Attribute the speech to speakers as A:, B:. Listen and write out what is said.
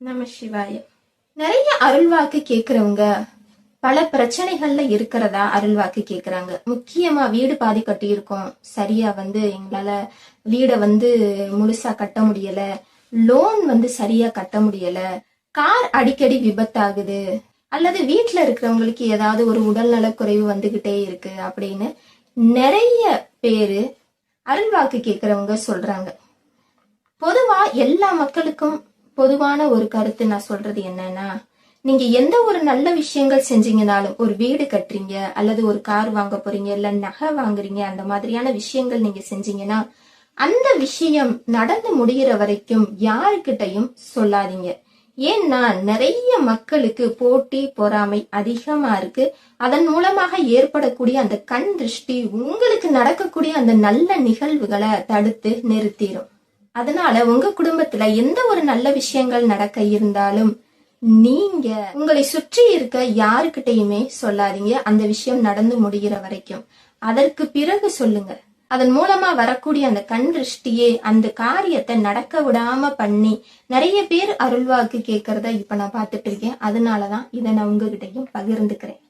A: நம சிவாய. நிறைய அருள்வாக்கு கேக்குறவங்க பல பிரச்சனைகள்ல இருக்கிறதா அருள்வாக்கு கேக்குறாங்க. முக்கியமா வீடு பாதி கட்டி இருக்கோம் சரியா வந்து எங்களால வீடை வந்து முழுசா கட்ட முடியல. லோன் வந்து சரியா கட்ட முடியல. கார் அடிக்கடி விபத்தாகுது. அல்லது வீட்டுல இருக்கிறவங்களுக்கு ஏதாவது ஒரு உடல்நல குறைவு வந்துகிட்டே இருக்கு அப்படின்னு நிறைய பேரு அருள்வாக்கு கேக்குறவங்க சொல்றாங்க. பொதுவா எல்லா மக்களுக்கும் பொதுவான ஒரு கருத்து நான் சொல்றது என்னன்னா நீங்க எந்த ஒரு நல்ல விஷயங்கள் செஞ்சீங்கனாலும் ஒரு வீடு கட்டுறீங்க அல்லது ஒரு கார் வாங்க போறீங்க இல்ல நகை வாங்குறீங்க அந்த மாதிரியான விஷயங்கள் நீங்க செஞ்சீங்கன்னா அந்த விஷயம் நடந்து முடிகிற வரைக்கும் யாருக்கிட்டையும் சொல்லாதீங்க. ஏன்னா நிறைய மக்களுக்கு போட்டி பொறாமை அதிகமா இருக்கு. அதன் மூலமாக ஏற்படக்கூடிய அந்த கண் திருஷ்டி உங்களுக்கு நடக்கக்கூடிய அந்த நல்ல நிகழ்வுகளை தடுத்து நிறுத்திடும் அதனால உங்க குடும்பத்துல எந்த ஒரு நல்ல விஷயங்கள் நடக்க இருந்தாலும் நீங்க உங்களை சுற்றி இருக்க யாருக்கிட்டையுமே சொல்லாதீங்க. அந்த விஷயம் நடந்து முடிகிற வரைக்கும். அதற்கு பிறகு சொல்லுங்க. அதன் மூலமா வரக்கூடிய அந்த கண் திருஷ்டியே அந்த காரியத்தை நடக்க விடாம பண்ணி நிறைய பேர் அருள்வாக்கு கேட்கறத இப்ப நான் பார்த்துட்டு இருக்கேன். அதனாலதான் இதை நான் உங்ககிட்டயும் பகிர்ந்துக்கிறேன்.